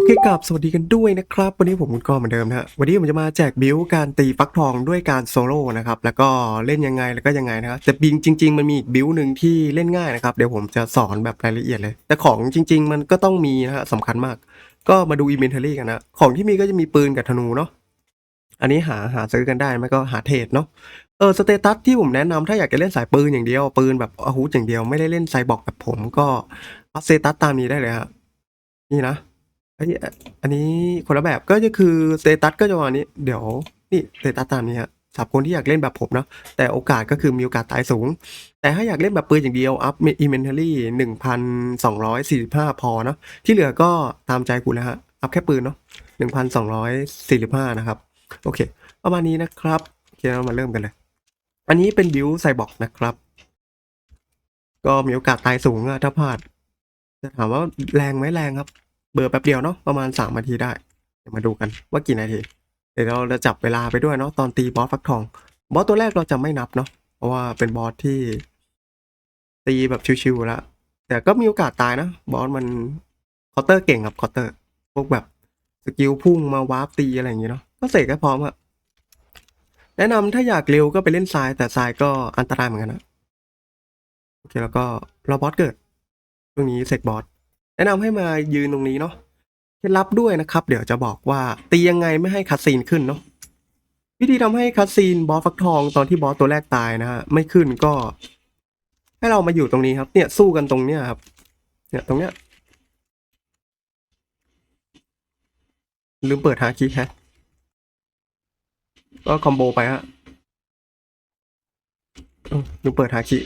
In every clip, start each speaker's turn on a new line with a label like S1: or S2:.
S1: อเคกับสวัสดีกันด้วยนะครับ วันนี้ผมคุณกอเหมือนเดิมนะฮะวันนี้ผมจะมาแจกบิวการตีฟักทองด้วยการโซโล่นะครับแล้วก็เล่นยังไงแล้วก็ยังไงนะครับแต่บิงจริง ๆ มันมีอีกบิวหนึ่งที่เล่นง่ายนะครับเดี๋ยวผมจะสอนแบบรายละเอียดเลย แต่ของจริง ๆ มันก็ต้องมีนะฮะสำคัญมาก ก็มาดูอินเวนทอรี่กันนะของที่มีก็จะมีปืนกับธนูเนาะอันนี้หาหาซื้อกันได้ไหมก็หาเทรดเนาะเออสเตตัสที่ผมแนะนำถ้าอยากจะเล่นสายปืนอย่างเดียวปืนแบบอาวุธอย่างเดียวไม่ได้เล่นไซบอร์กแบบผมก็เอาสเตตัสตามนี้ได้เลยฮะนี่นะ อ้ยอะอันนี้คนละแบบก็จะคือสเตตัสก็จะประมาณนี้ เดี๋ยวนี่สเตตัสตามนี้ฮะสำหรับคนที่อยากเล่นแบบผมเนาะแต่โอกาสก็คือมีโอกาสตายสูง แต่ถ้าอยากเล่นแบบปืนอย่างเดียวอัพอินเวนทอรี่หนึ่งพันสองร้อยสี่สิบห้าพอเนาะที่เหลือก็ตามใจคุณแล้วฮะอัพแค่ปืนเนาะหนึ่งพันสองร้อยสี่สิบห้านะครับ โอเค ประมาณนี้นะครับโอเคเรามาเริ่มกันเลย อันนี้เป็นบิวไซบอร์กนะครับ ก็มีโอกาสตายสูงอะถ้าพลาดจะถามว่าแรงไหมแรงครับ เบอร์แป๊บเดียวเนาะประมาณสามนาทีได้ เดี๋ยวมาดูกันว่ากี่นาที เดี๋ยวเราจะจับเวลาไปด้วยเนาะตอนตีบอสฟักทอง บอสตัวแรกเราจะไม่นับเนาะเพราะว่าเป็นบอสที่ ตีแบบชิวๆแล้วแต่ก็มีโอกาสตายนะ บอสมันคาน์เตอร์เก่งครับคาน์เตอร์ พวกแบบสกิลพุ่งมาวาร์ปตีอะไรอย่างงี้เนาะก็เสกให้พร้อมอะแนะนำถ้าอยากเร็วก็ไปเล่นทรายแต่ทรายก็อันตรายเหมือนกันนะ โอเคแล้วก็รอบอสเกิดช่วงนี้เสกบอส แนะนำให้มายืนตรงนี้เนาะเคล็ดลับด้วยนะครับ เดี๋ยวจะบอกว่าตียังไงไม่ให้คัดซีนขึ้นเนาะวิธีทำให้คัดซีนบอสฟักทองตอนที่บอสตัวแรกตายนะฮะไม่ขึ้นก็ ให้เรามาอยู่ตรงนี้ครับ เนี่ยสู้กันตรงเนี้ยครับ เนี่ยตรงเนี้ยลืมเปิดฮาคิแฮะก็คอมโบไปฮะลืมเปิดฮาคิ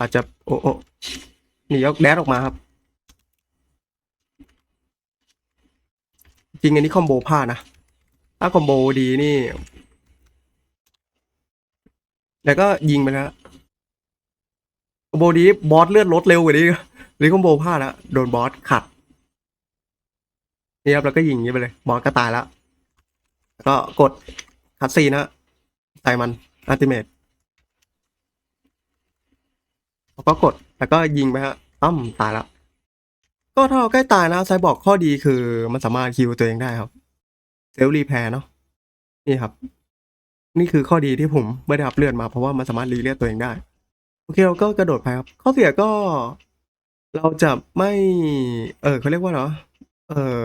S1: อาจจะโอ้โอ้หนีออกแดดออกมาครับ จริงอันนี้คอมโบพลานะ ถ้าคอมโบดีนี่ แล้วก็ยิงไปแล้วคอมโบดีบอสเลือดลดเร็วกว่านี้หรือคอมโบพลาดแล้วโดนบอสขัดนี่ครับแล้วก็ยิงนี้ไปเลย บอสก็ตายแล้วแล้วก็กดคัดซีนะใส่มันอัลติเมท แล้วก็กดแล้วก็ยิงไปฮะตั้มตายแล้วก็ถ้าเราใกล้ตายนะไซบอร์กข้อดีคือมันสามารถคิวตัวเองได้ครับเซลล์รีแพร์เนาะนี่ครับ นี่คือข้อดีที่ผมไม่ได้รับเลือดมาเพราะว่ามันสามารถรีเลือดตัวเองได้ โอเคเราก็กระโดดไปครับ ข้อเสียก็ เราจะไม่ เออเขาเรียกว่าเนาะเออ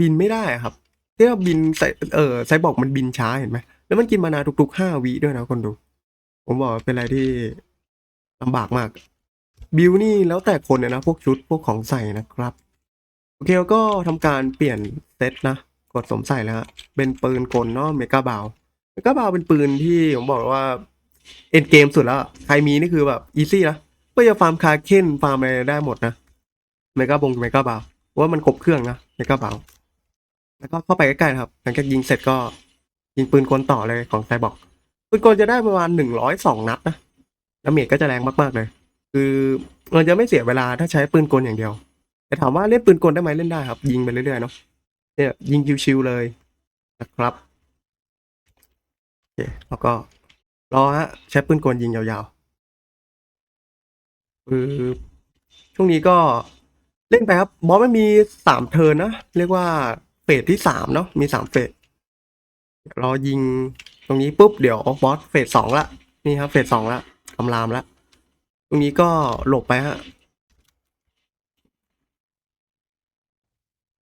S1: บินไม่ได้ครับที่เราบินไซเออไซบอร์กมันบินช้าเห็นไหมแล้วมันกินมานาทุกๆห้าวิด้วยนะคนดู ผมบอกเป็นอะไรที่ลำบากมาก บิวนี่แล้วแต่คนเลยนะ พวกชุดพวกของใส่นะครับ โอเคแล้วก็ทำการเปลี่ยนเซตนะ กดสมใส่แล้วฮะเป็นปืนกลเนาะเมกาบาวเมกาบาวเป็นปืนที่ผมบอกว่าเอ็นเกมสุดแล้วอะใครมีนี่คือแบบอีซี่นะก็จะฟาร์มคาเคนฟาร์มอะไรได้หมดนะเมกาบงเมกาบาวว่ามันครบเครื่องนะเมกาบาวแล้วก็เข้าไปใกล้ๆครับ หลังจากยิงเสร็จก็ยิงปืนกลต่อเลยของไซบอกปืนกลจะได้ประมาณหนึ่งร้อยสองนัดนะแล้วเมจก็จะแรงมากๆเลย คือมันจะไม่เสียเวลาถ้าใช้ปืนกลอย่างเดียว แต่ถามว่าเล่นปืนกลได้ไหมเล่นได้ครับ ยิงไปเรื่อยๆเนาะเนี่ยยิงชิวๆเลยนะครับโอเคแล้วก็รอฮะใช้ปืนกลยิงยาวๆคือช่วงนี้ก็เล่นไปครับบอสมันมีสามเทินนะเรียกว่าเฟสที่สามเนาะมีสามเฟสรอยิงตรงนี้ปุ๊บเดี๋ยวบอสเฟสสองละนี่ครับเฟสสองละคำรามละต รงนี้ก็หลบไปฮะ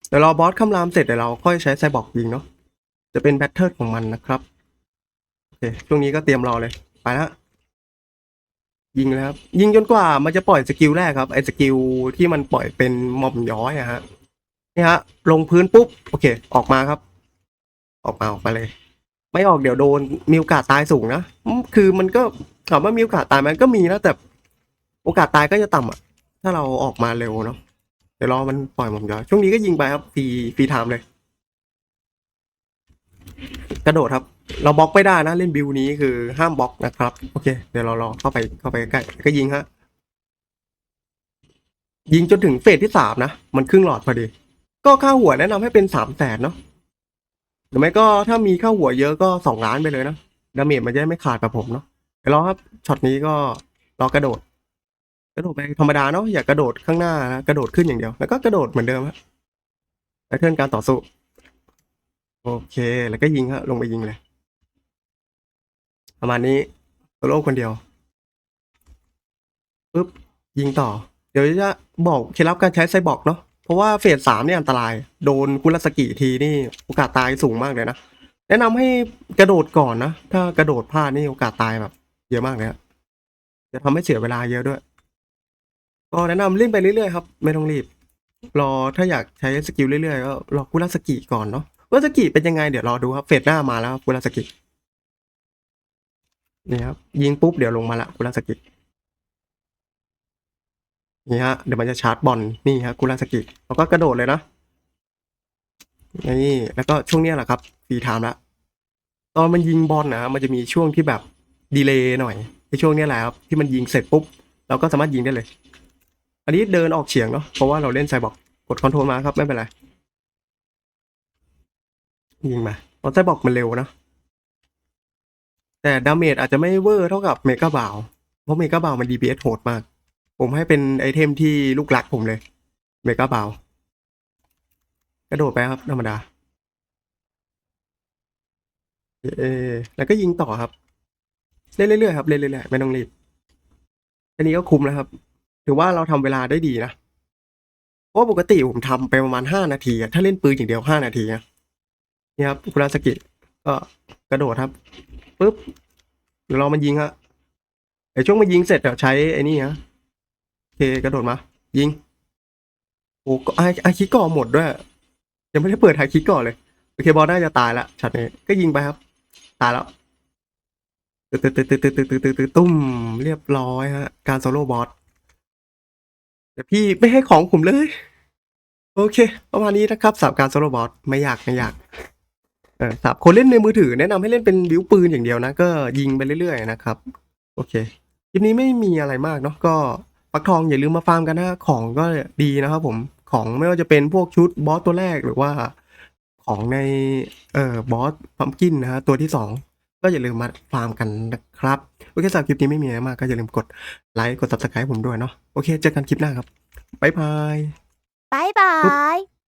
S1: เดี๋ยวรอบอสคำรามเสร็จเดี๋ยวเราค่อยใช้ไซบอร์กยิงเนาะ จะเป็นแพทเทิร์ของมันนะครับ โอเค ช่วงนี้ก็เตรียมรอเลย ไปละยิงแล้วครับ ยิงจนกว่ามันจะปล่อยสกิลแรกครับ ไอ้สกิลที่มันปล่อยเป็นหม่อมย้อยอะฮะ นี่ฮะ ลงพื้นปุ๊บ โอเค ออกมาครับ ออกมาออกมาเลย ไม่ออกเดี๋ยวโดนมีโอกาสตายสูงนะ คือมันก็ถามว่ามีโอกาสตายไหมันก็มีนะแต่ โอกาสตายก็จะต่ำอะ ถ้าเราออกมาเร็วเนาะเดี๋ยวรอมันปล่อยหม่อมย้อยช่วงนี้ก็ยิงไปครับฟรีฟรีไทม์เลย กระโดดครับ เราบล็อกไม่ได้นะเล่นบิวนี้คือห้ามบล็อกนะครับ โอเค เดี๋ยวเราลอเข้าไปเข้าไปใกล้ก็ยิงฮะยิงจนถึงเฟสที่สามนะ มันครึ่งหลอดพอดี ก็ค่าหัวแนะนำให้เป็นสามแสนเนาะหรือไม่ก็ถ้ามีค่าหัวเยอะก็สองล้านไปเลยนะดาเมจมันจะได้ไม่ขาดกับผมเนาะเดี๋ยวรอครับช็อตนี้ก็รอกระโดด ระโดดไปธรรมดาเนาะอย่ากระโดดข้างหน้านะกระโดดขึ้นอย่างเดียว แล้วก็กระโดดเหมือนเดิมฮะแพทเทิร์นการต่อสู้ โอเค แล้วก็ยิงฮะลงไปยิงเลย ประมาณนี้โซโล่คนเดียวปุ๊บยิงต่อ เดี๋ยวจะบอกเคล็ดลับการใช้ไซบอร์กเนาะเพราะว่าเฟสสามนี่อันตราย โดนคุรัสกิทีนี่โอกาสตายสูงมากเลยนะแนะนำให้กระโดดก่อนนะ ถ้ากระโดดพลาดนี่โอกาสตายแบบ เยอะมากเลยจะทำให้เสียเวลาเยอะด้วย ก็แนะนำเล่นไปเรื่อยๆครับ ไม่ต้องรีบ รอถ้าอยากใช้สกิลเรื่อยๆก็รอคุรัสกิก่อนเนาะคุรัสกิเป็นยังไงเดี๋ยวรอดูครับเฟสหน้ามาแล้วครับคุรัสกินี่ครับยิงปุ๊บเดี๋ยวลงมาละคุรัสกินี่ฮะเดี๋ยวมันจะชาร์จบอลนี่ฮะคุรัสกิแล้วก็กระโดดเลยนะนี่แล้วก็ช่วงนี้แหละครับฟรีไทม์ละตอนมันยิงบอลนะมันจะมีช่วงที่แบบดีเลย์หน่อยในช่วงนี้แหละครับที่มันยิงเสร็จปุ๊บเราก็สามารถยิงได้เลย อันนี้เดินออกเฉียงเนาะเพราะว่าเราเล่นไซบอร์กกดคอนโทรลมาครับไม่เป็นไรยิงมาเพราะไซบอร์กมันเร็วนะแต่ดาเมจอาจจะไม่เวอร์เท่ากับเมกาบาวเพราะเมกาบาวมัน DPS โหดมาก ผมให้เป็นไอเทมที่ลูกหลักผมเลย เมกาบาวกระโดดไปครับธรรมดาเออแล้วก็ยิงต่อครับ เล่นเรื่อยๆครับเล่นเรื่อยๆไม่ต้องรีบอันนี้ก็คุมแล้วครับ ถือว่าเราทำเวลาได้ดีนะ เพราะปกติผมทำไปประมาณห้านาที ถ้าเล่นปืนอย่างเดียวห้านาทีนะนี่ครับคุราสกิก็กระโดดครับปุ๊บเดี๋ยวรอมันยิงฮะไอช่วงมันยิงเสร็จเดี๋ยวใช้ไอ้นี่ฮะโอเคกระโดดมา ยิงโอ้ก็ไอไอคิก่อหมดด้วยยังไม่ได้เปิดไอคิก่อเลยโอเคบอลน่าจะตายละฉัอตนี้ก็ยิงไปครับ ตายแล้วตึ๊ดตึ๊ดตึ๊ดตึ๊ดตึ๊ดตึ๊ดตึ๊ดตุ้มเรียบร้อยฮะการโซโล่บอส แต่พี่ไม่ให้ของผมเลย โอเค ประมาณนี้นะครับสำหรับการโซโลบอสไม่ยากไม่ยากเออสำหรับคนเล่นในมือถือแนะนำให้เล่นเป็นบิวปืนอย่างเดียวนะ ก็ยิงไปเรื่อยๆนะครับ โอเคคลิปนี้ไม่มีอะไรมากเนาะก็ปักทองอย่าลืมมาฟาร์มกันนะของก็ดีนะครับผมของไม่ว่าจะเป็นพวกชุดบอสตัวแรกหรือว่าของในเอ่อบอสพัมกินนะฮะตัวที่สอง ก็อย่าลืมมาฟาร์มกันนะครับ โอเคสำหรับคลิปนี้ไม่มีอะไรมาก ก็อย่าลืมกดไลค์กด subscribe ผมด้วยเนาะโอเค เจอกันคลิปหน้าครับบ๊ายบาย
S2: บายบาย